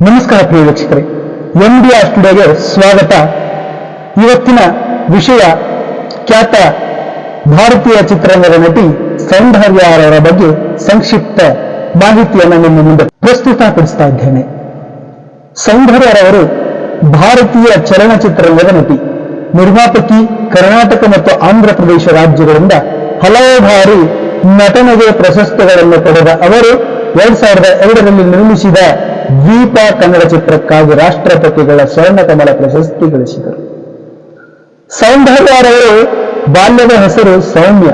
ನಮಸ್ಕಾರ ಪ್ರಿಯ ವೀಕ್ಷಕರೇ. M D R ಸ್ಟುಡಿಯೋಗೆ ಸ್ವಾಗತ. ಇವತ್ತಿನ ವಿಷಯ ಖ್ಯಾತ ಭಾರತೀಯ ಚಿತ್ರರಂಗದ ನಟಿ ಸೌಂದರ್ಯಾರವರ ಬಗ್ಗೆ ಸಂಕ್ಷಿಪ್ತ ಮಾಹಿತಿಯನ್ನು ನಿಮ್ಮ ಮುಂದೆ ಪ್ರಸ್ತುತಪಡಿಸ್ತಾ ಇದ್ದೇನೆ. ಸೌಂದರ್ಯರವರು ಭಾರತೀಯ ಚಲನಚಿತ್ರರಂಗದ ನಟಿ. ನಿರ್ಮಾಪಕಿ ಕರ್ನಾಟಕ ಮತ್ತು ಆಂಧ್ರ ಪ್ರದೇಶ ರಾಜ್ಯಗಳಿಂದ ಹಲವು ಬಾರಿ ನಟನೆಗೆ ಪ್ರಶಸ್ತಿಗಳನ್ನು ಪಡೆದ ಅವರು ಎರಡ್ ಸಾವಿರದ ಎರಡರಲ್ಲಿ ನಿರ್ಮಿಸಿದ ದ್ವೀಪ ಕನ್ನಡ ಚಿತ್ರಕ್ಕಾಗಿ ರಾಷ್ಟ್ರಪತಿಗಳ ಸ್ವರ್ಣಕಮಲ ಪ್ರಶಸ್ತಿ ಗಳಿಸಿದರು. ಸೌಂದರ್ಯರವರು ಬಾಲ್ಯದ ಹೆಸರು ಸೌಮ್ಯ.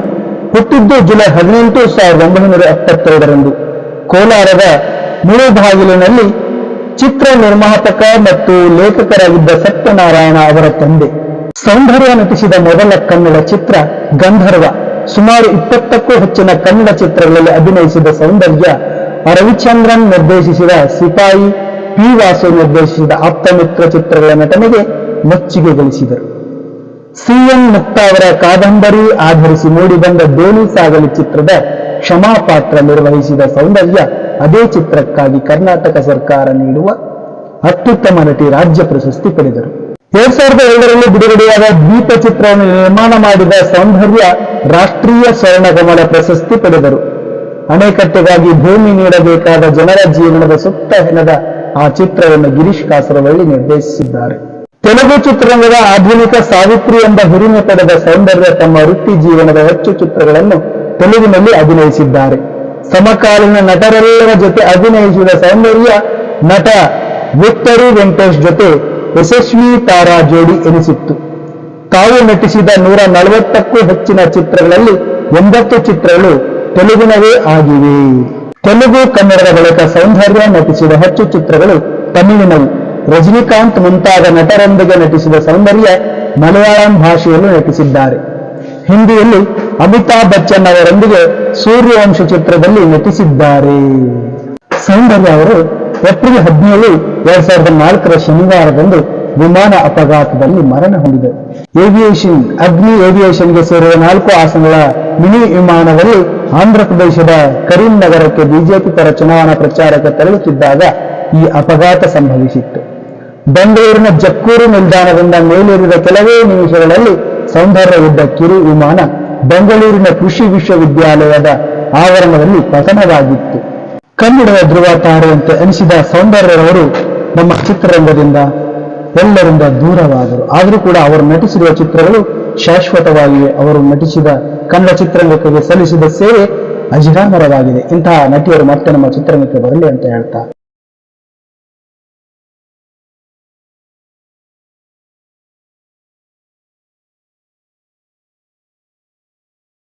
ಹುಟ್ಟಿದ್ದು ಜುಲೈ ಹದಿನೆಂಟು ಸಾವಿರದ ಒಂಬೈನೂರ ಎಪ್ಪತ್ತೆರಡರಂದು ಕೋಲಾರದ ಮುಳುಬಾಗಿಲಿನಲ್ಲಿ ಚಿತ್ರ ನಿರ್ಮಾಪಕ ಮತ್ತು ಲೇಖಕರಾಗಿದ್ದ ಸತ್ಯನಾರಾಯಣ ಅವರ ತಂದೆ. ಸೌಂದರ್ಯ ನಟಿಸಿದ ಮೊದಲ ಕನ್ನಡ ಚಿತ್ರ ಗಂಧರ್ವ. ಸುಮಾರು ಇಪ್ಪತ್ತಕ್ಕೂ ಹೆಚ್ಚಿನ ಕನ್ನಡ ಚಿತ್ರಗಳಲ್ಲಿ ಅಭಿನಯಿಸಿದ ಸೌಂದರ್ಯ ರವಿಚಂದ್ರನ್ ನಿರ್ದೇಶಿಸಿದ ಸಿಪಾಯಿ ಪಿ ವಾಸು ನಿರ್ದೇಶಿಸಿದ ಆಪ್ತಮಿತ್ರ ಚಿತ್ರಗಳ ನಟನೆಗೆ ಮೆಚ್ಚುಗೆ ಗಳಿಸಿದರು. ಸಿಎನ್ ಮುಕ್ತ ಅವರ ಕಾದಂಬರಿ ಆಧರಿಸಿ ಮೂಡಿಬಂದ ದೋಣಿ ಸಾಗಲಿ ಚಿತ್ರದ ಕ್ಷಮಾ ಪಾತ್ರ ನಿರ್ವಹಿಸಿದ ಸೌಂದರ್ಯ ಅದೇ ಚಿತ್ರಕ್ಕಾಗಿ ಕರ್ನಾಟಕ ಸರ್ಕಾರ ನೀಡುವ ಅತ್ಯುತ್ತಮ ನಟಿ ರಾಜ್ಯ ಪ್ರಶಸ್ತಿ ಪಡೆದರು. ಎರಡ್ ಸಾವಿರದ ಏಳರಲ್ಲಿ ಬಿಡುಗಡೆಯಾದ ದ್ವೀಪ ಚಿತ್ರವನ್ನು ನಿರ್ಮಾಣ ಮಾಡಿದ ಸೌಂದರ್ಯ ರಾಷ್ಟ್ರೀಯ ಸ್ವರ್ಣಕಮಲ ಪ್ರಶಸ್ತಿ ಪಡೆದರು. ಅಣೆಕಟ್ಟೆಗಾಗಿ ಭೂಮಿ ನೀಡಬೇಕಾದ ಜನರ ಜೀವನದ ಸುತ್ತ ಹೆಣದ ಆ ಚಿತ್ರವನ್ನು ಗಿರೀಶ್ ಕಾಸರವಳ್ಳಿ ನಿರ್ದೇಶಿಸಿದ್ದಾರೆ. ತೆಲುಗು ಚಿತ್ರರಂಗದ ಆಧುನಿಕ ಸಾವಿತ್ರಿ ಎಂಬ ಹಿರಿಮೆ ಪಡೆದ ಸೌಂದರ್ಯ ತಮ್ಮ ವೃತ್ತಿ ಜೀವನದ ಹೆಚ್ಚು ಚಿತ್ರಗಳನ್ನು ತೆಲುಗಿನಲ್ಲಿ ಅಭಿನಯಿಸಿದ್ದಾರೆ. ಸಮಕಾಲೀನ ನಟರೆಲ್ಲರ ಜೊತೆ ಅಭಿನಯಿಸಿದ ಸೌಂದರ್ಯ ನಟ ವಿಕ್ಟರಿ ವೆಂಕಟೇಶ್ ಜೊತೆ ಯಶಸ್ವಿ ತಾರಾ ಜೋಡಿ ಎನಿಸಿತ್ತು. ತಾವು ನಟಿಸಿದ ನೂರ ನಲವತ್ತಕ್ಕೂ ಹೆಚ್ಚಿನ ಚಿತ್ರಗಳಲ್ಲಿ ಒಂಬತ್ತು ಚಿತ್ರಗಳು ತೆಲುಗಿನವೇ ಆಗಿವೆ. ತೆಲುಗು ಕನ್ನಡದ ಬಳಿಕ ಸೌಂದರ್ಯ ನಟಿಸಿದ ಹೆಚ್ಚು ಚಿತ್ರಗಳು ತಮಿಳಿನವು. ರಜನಿಕಾಂತ್ ಮುಂತಾದ ನಟರೊಂದಿಗೆ ನಟಿಸಿದ ಸೌಂದರ್ಯ ಮಲಯಾಳಂ ಭಾಷೆಯಲ್ಲೂ ನಟಿಸಿದ್ದಾರೆ. ಹಿಂದಿಯಲ್ಲಿ ಅಮಿತಾಬ್ ಬಚ್ಚನ್ ಅವರೊಂದಿಗೆ ಸೂರ್ಯವಂಶ ಚಿತ್ರದಲ್ಲಿ ನಟಿಸಿದ್ದಾರೆ. ಸೌಂದರ್ಯ ಅವರು ಏಪ್ರಿಲ್ ಹದಿನೇಳು, ಎರಡ್ ಸಾವಿರದ ನಾಲ್ಕರ ಶನಿವಾರದಂದು ವಿಮಾನ ಅಪಘಾತದಲ್ಲಿ ಮರಣ ಹೊಂದಿದೆ ಏವಿಯೇಷನ್, ಅಗ್ನಿ ಏವಿಯೇಷನ್ಗೆ ಸೇರಿದ ನಾಲ್ಕು ಆಸನಗಳ ಮಿನಿ ವಿಮಾನದಲ್ಲಿ ಆಂಧ್ರ ಪ್ರದೇಶದ ಕರೀಂ ನಗರಕ್ಕೆ ಬಿಜೆಪಿ ಪರ ಚುನಾವಣಾ ಪ್ರಚಾರಕ್ಕೆ ತೆರಳುತ್ತಿದ್ದಾಗ ಈ ಅಪಘಾತ ಸಂಭವಿಸಿತ್ತು. ಬೆಂಗಳೂರಿನ ಜಕ್ಕೂರು ನಿಲ್ದಾಣದಿಂದ ಮೇಲೇರಿದ ಕೆಲವೇ ನಿಮಿಷಗಳಲ್ಲಿ ಸೌಂದರ್ಯವಿದ್ದ ಕಿರು ವಿಮಾನ ಬೆಂಗಳೂರಿನ ಕೃಷಿ ವಿಶ್ವವಿದ್ಯಾಲಯದ ಆವರಣದಲ್ಲಿ ಪತನವಾಗಿತ್ತು. ಕನ್ನಡದ ಧ್ರುವ ತಾರೆಯಂತೆ ಅನಿಸಿದ ಸೌಂದರ್ಯರವರು ನಮ್ಮ ಚಿತ್ರರಂಗದಿಂದ ಎಲ್ಲರಿಂದ ದೂರವಾದರು. ಆದರೂ ಕೂಡ ಅವರು ನಟಿಸಿರುವ ಚಿತ್ರಗಳು ಶಾಶ್ವತವಾಗಿವೆ ಅವರು ನಟಿಸಿದ ಕನ್ನಡ ಚಿತ್ರರಂಗಕ್ಕೆ ಸಲ್ಲಿಸಿದ ಸೇವೆ ಅಜರಾಮರವಾಗಿದೆ ಇಂತಹ ನಟಿಯರು ಮತ್ತೆ ನಮ್ಮ ಚಿತ್ರರಂಗಕ್ಕೆ ಬರಲಿ ಅಂತ ಹೇಳ್ತಾ